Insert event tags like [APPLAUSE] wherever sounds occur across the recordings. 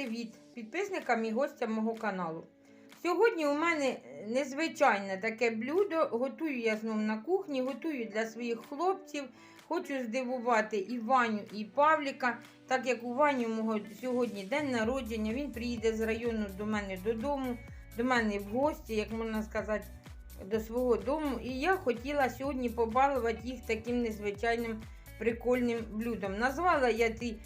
привіт підписникам і гостям мого каналу. Сьогодні у мене незвичайне таке блюдо. Готую я знову на кухні, готую для своїх хлопців. Хочу здивувати і Ваню, і Павліка. Так як у Вані мого сьогодні день народження, він приїде з району до мене додому, до мене в гості, як можна сказати, до свого дому. І я хотіла сьогодні побалувати їх таким незвичайним прикольним блюдом. Назвала я ті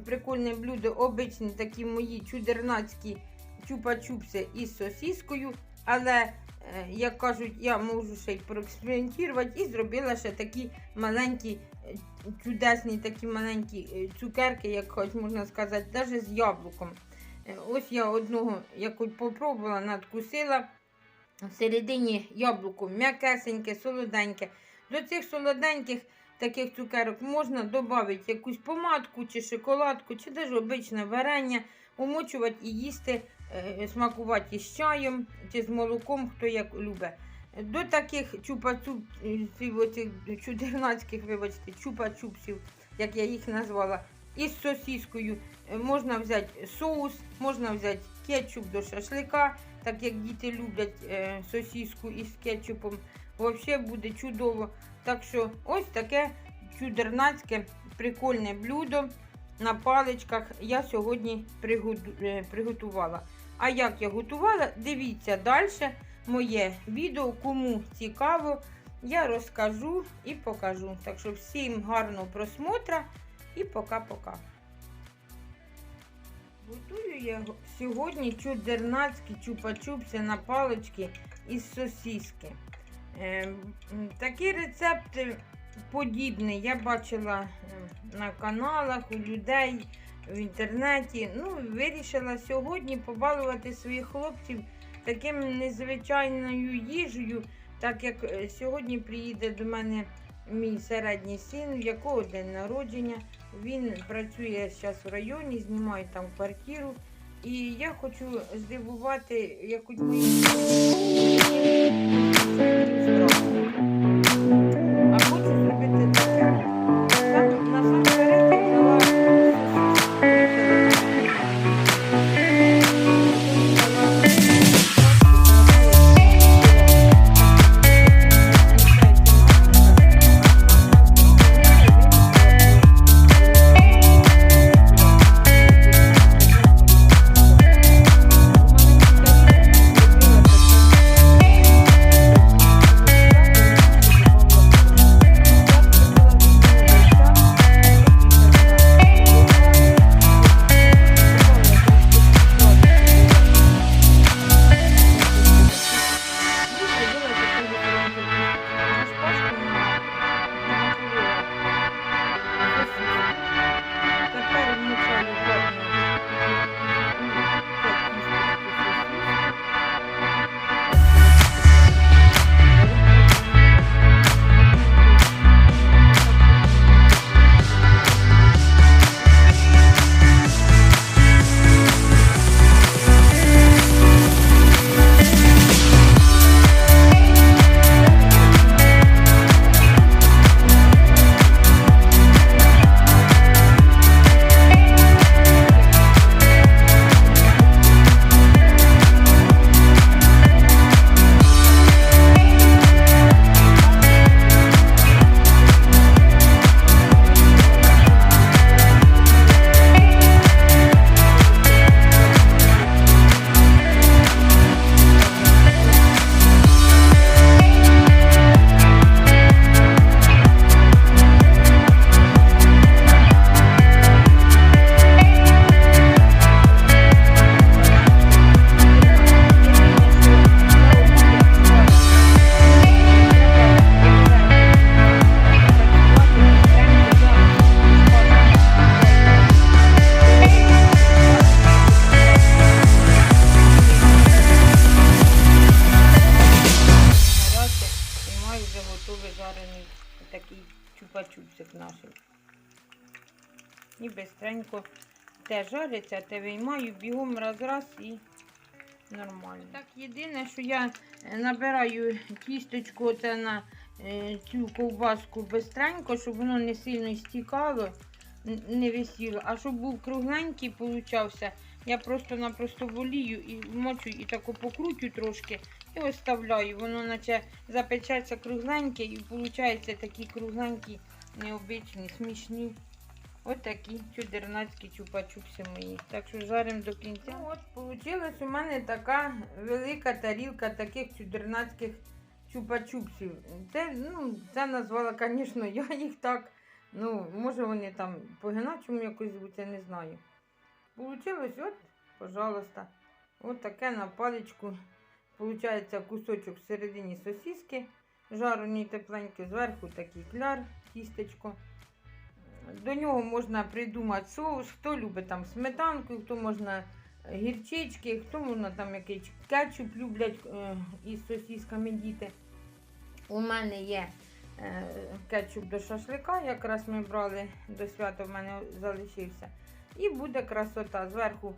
прикольне блюдо, обичні такі мої чудернацькі чупа-чупси із сосіскою. Але, е, як кажуть, я можу ще й проекспериментувати і зробила ще такі маленькі, е, чудесні такі маленькі е, цукерки, як хоч можна сказати, навіть з яблуком. Ось я одного якось попробувала, надкусила. Всередині яблуко м'якесеньке, солоденьке. До цих солоденьких таких цукерок можна додати якусь помадку чи шоколадку, чи навіть обичне варення, умочувати і їсти, е, смакувати із чаєм чи з молоком, хто як любить. До таких чупа-чупсів, чудернацьких, вибачте, чупа-чупсів, як я їх назвала, із сосіскою е, можна взяти соус, можна взяти кетчуп до шашлика, так як діти люблять е, сосіску із кетчупом. Взагалі буде чудово. Так що ось таке чудернацьке прикольне блюдо на паличках я сьогодні е, приготувала. А як я готувала, дивіться далі моє відео. Кому цікаво, я розкажу і покажу. Так що всім гарного просмотра і пока-пока. Готую я сьогодні чудернацькі чупа-чупси на палички із сосіски. Е, м, Такі рецепти подібні я бачила на каналах у людей в інтернеті. Ну, вирішила сьогодні побалувати своїх хлопців таким незвичайною їжею, так як е, сьогодні приїде до мене мій середній син, в якого день народження. Він працює зараз в районі, знімає там квартиру. І я хочу здивувати якусь мою а І те жариться, те виймаю, бігом раз-раз і нормально. Так, єдине, що я е, набираю тісточку оце на е, цю ковбаску бистренько, щоб воно не сильно стікало. не висіло, а щоб був кругленький получався, я просто-напросто волію і мочу і тако покручу трошки і оставляю. Воно наче запечеться кругленьке і виходить такі кругленькі, необичні, смішні. Ось такі чудернацькі чупа-чупси мої. Так що жаримо до кінця. Ну, от вийшла у мене така велика тарілка таких чудернацьких чупа-чупсів. Це, ну, це назвала, звісно, я їх так. Ну, може вони там по-гиначому якось звуться, не знаю. Получилось, от, пожалуйста. От таке на паличку. Получається кусочок всередині сосиски, жарений тепленький, зверху такий кляр, тістечко. До нього можна придумати соус, хто любить там сметанку, хто можна гірчички, хто можна там якийсь кетчуп люблять е, із сосисками діти. У мене є е, кетчуп до шашлика, якраз ми брали до свята, в мене залишився. І буде красота. Зверху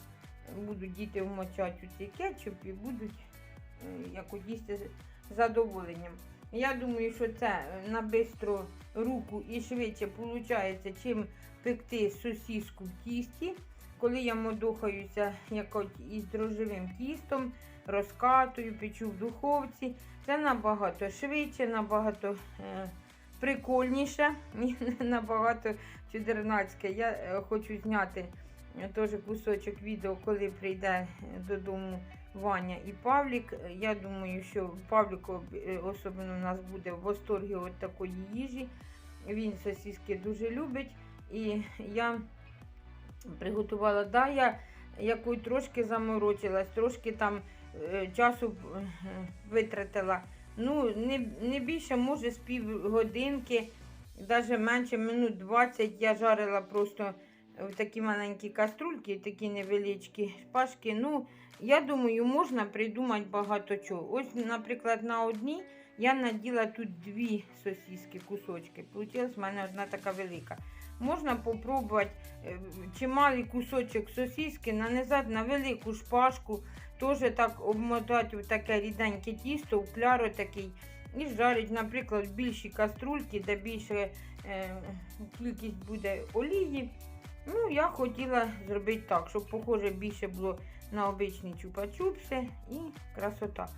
будуть діти вмочати цей кетчуп і будуть е, як їсти з задоволенням. Я думаю, що це на бистру руку і швидше виходить, чим пекти сосиску в тісті. Коли я модухаюся якось із дрожжевим тістом, розкатую, печу в духовці. Це набагато швидше, набагато е, прикольніше [LAUGHS] набагато чудернацьке. Я е, хочу зняти е, теж кусочок відео, коли прийде е, додому Ваня і Павлік. Я думаю, що Павлік е, особливо у нас буде в восторгі від такої їжі. Він сосиски дуже любить. І я приготувала, да, я якою трошки заморочилась, трошки там е, часу е, витратила. Ну, не, не більше, може, з півгодинки, навіть менше, минут 20 я жарила просто такі маленькі каструльки, такі невеличкі шпажки. Ну, я думаю, можна придумати багато чого. Ось, наприклад, на одній я наділа тут дві сосиски, кусочки. Получилась в мене одна така велика. Можна попробувати е, чималий кусочок сосиски нанизати на велику шпажку, теж так обмотати в таке ріденьке тісто, в кляро такий. І жарить, наприклад, в більшій каструльці, де більше е, кількість буде олії. Ну, я хотіла зробити так, щоб, похоже, більше було на обичні чупа-чупси і красота.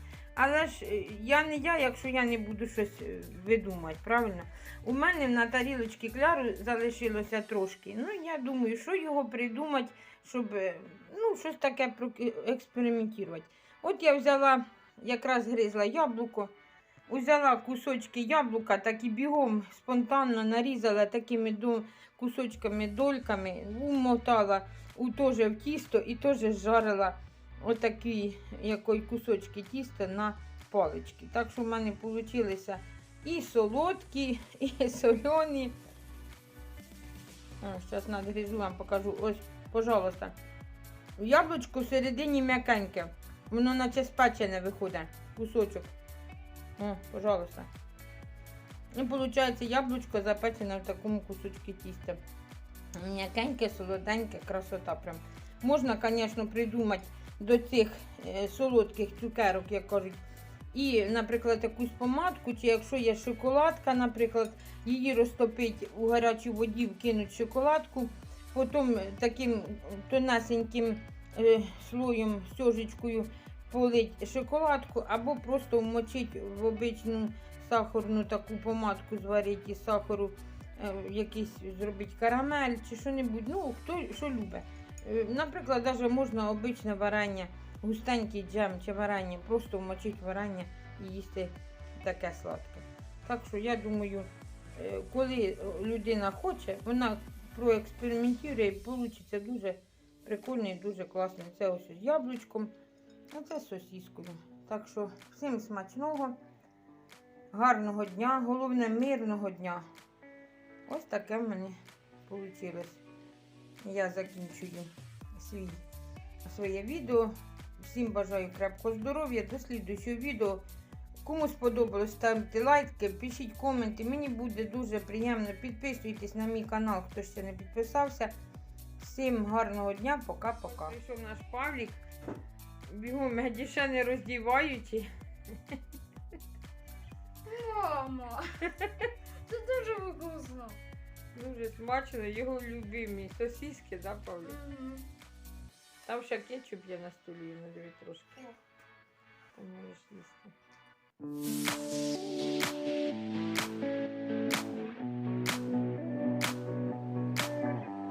Але ж е, я не я, якщо я не буду щось е, видумати, правильно? У мене на тарілочці кляру залишилося трошки. Ну, я думаю, що його придумати, щоб е, ну, щось таке експериментувати. От я взяла, якраз гризла яблуко, взяла кусочки яблука, так і бігом спонтанно нарізала такими кусочками, дольками, умотала у теж в тісто і теж жарила отакі якої кусочки тіста на палички. Так що в мене вийшли і солодкі, і солені. Зараз надгрізу вам покажу. Ось, пожалуйста. Яблучко всередині м'якеньке. Воно наче спечене виходить. Кусочок. О, пожалуйста. І виходить яблучко запечене в такому кусочку тіста. М'якеньке, солоденьке, красота прям. Можна, звісно, придумати до цих е, солодких цукерок, як кажуть, і, наприклад, якусь помадку, чи якщо є шоколадка, наприклад, її розтопити у гарячій воді, вкинути шоколадку, потім таким тонесеньким е, слоєм, стежечкою полить шоколадку, або просто вмочити в обичну сахарну таку помадку, зварити із сахару, е, якийсь зробити карамель чи що-небудь. Ну, хто що любить. Е, Наприклад, навіть можна обичне варення, густенький джем чи варення, просто вмочити варення і їсти таке сладке. Так що я думаю, е, коли людина хоче, вона проекспериментує і вийде дуже прикольно і дуже класно. Це ось з яблучком, а це з сосіскою. Так що всім смачного, гарного дня, головне мирного дня. Ось таке в мене вийшло я закінчую свій, своє відео. Всім бажаю крепкого здоров'я. До слідуючого відео. Кому сподобалось, ставте лайки, пишіть коменти. Мені буде дуже приємно. Підписуйтесь на мій канал, хто ще не підписався. Всім гарного дня, пока-пока. Прийшов наш Павлік. Бігом ще не роздіваючи. [LAUGHS] Мама! Це дуже вкусно. Дуже смачно, його любимі. Сосиски, да, Павлік? Мгм. Там ще кетчуп є на столі, ну диви трошки. Ти можеш їсти.